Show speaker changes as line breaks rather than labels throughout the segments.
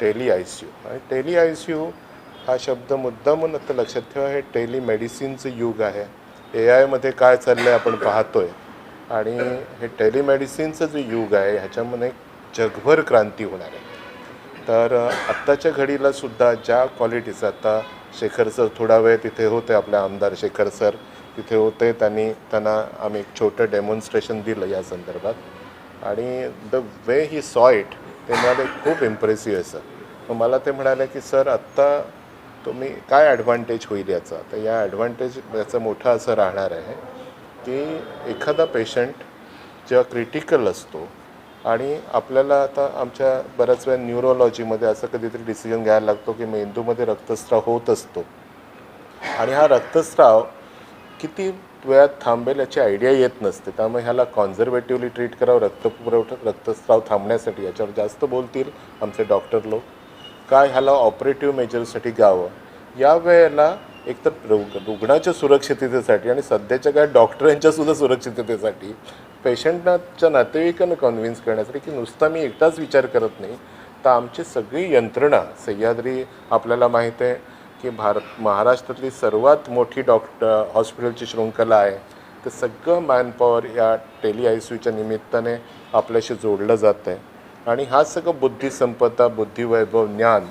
Tele I see you. आणि tele I C you हा शब्द मुद्दामून आता लक्षात ठेवा हे टेली मेडिसिनचं युग आहे. ए आयमध्ये काय चाललं आहे आपण पाहतोय. आणि हे टेलिमेडिसिनचं जे युग आहे ह्याच्यामध्ये जगभर क्रांती होणार आहे. तर आत्ताच्या घडीला सुद्धा ज्या क्वालिटीचं आता शेखर सर थोडा वेळ तिथे होते आपले आमदार शेखर सर तिथे होते त्यांनी त्यांना आम्ही एक छोटं डेमॉन्स्ट्रेशन दिलं या संदर्भात. आणि the way he saw it ते म्हणाले खूप इम्प्रेसिव्ह आहे सर मग मला ते म्हणाले की सर आत्ता तुम्ही काय ॲडव्हान्टेज होईल याचा? तर या ॲडव्हान्टेज याचा मोठा असं राहणार आहे की एखादा पेशंट जेव्हा क्रिटिकल असतो आणि आपल्याला आता आमच्या बऱ्याच वेळा न्यूरोलॉजीमध्ये असं कधीतरी डिसिजन घ्यायला लागतो की मेंदूमध्ये रक्तस्राव होत असतो. आणि हा रक्तस्राव किती वेळात थांबेल याची आयडिया येत नसते. त्यामुळे ह्याला कॉन्झर्वेटिव्हली ट्रीट करावं रक्तपुरवठा रक्तस्राव थांबण्यासाठी याच्यावर जास्त बोलतील आमचे डॉक्टर लोक. काय ह्याला ऑपरेटिव्ह मेजरसाठी गावं या वेळेला एकतर रुग रुग्णाच्या सुरक्षिततेसाठी आणि सध्याच्या काय डॉक्टरांच्या सुद्धा सुरक्षिततेसाठी पेशंटच्या नातेवाईकांना कन्व्हिन्स करण्यासाठी की नुसता मी एकटाच विचार करत नाही तर आमची सगळी यंत्रणा सह्याद्री आपल्याला माहीत आहे. की भारत महाराष्ट्रातली सर्वात मोठी डॉक्टर हॉस्पिटलची शृंखला आहे. ते सगळं मॅनपॉवर या टेली आय सी यूच्या निमित्ताने आपल्याशी जोडलं जातं आहे आणि हा सगळं बुद्धिसंपदा बुद्धिवैभव ज्ञान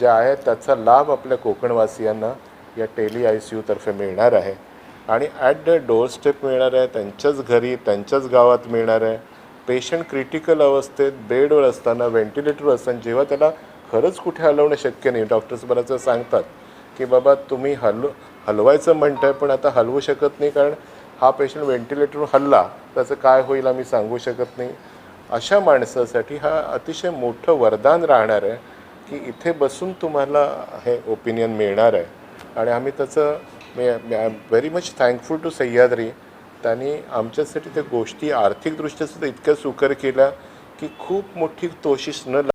जे आहे त्याचा लाभ आपल्या कोकणवासियांना या टेली आय सी यूतर्फे मिळणार आहे. आणि ॲट द डोअर स्टेप मिळणार आहे त्यांच्याच घरी त्यांच्याच गावात मिळणार आहे. पेशंट क्रिटिकल अवस्थेत बेडवर असताना व्हेंटिलेटरवर असताना जेव्हा त्याला खरंच कुठे हलवणं शक्य नाही. डॉक्टर्स बऱ्याच सांगतात की बाबा तुम्ही हलव हलवायचं म्हणताय पण आता हलवू शकत नाही कारण हा पेशंट व्हेंटिलेटरवर हल्ला. त्याचं काय होईल आम्ही सांगू शकत नाही. अशा माणसासाठी हा अतिशय मोठं वरदान राहणार आहे की इथे बसून तुम्हाला हे ओपिनियन मिळणार आहे. आणि आम्ही त्याचं मी I am very much thankful to Sahyadri. त्यांनी आमच्यासाठी त्या गोष्टी आर्थिकदृष्ट्या सुद्धा इतक्या सुकर केल्या की खूप मोठी तोशिष न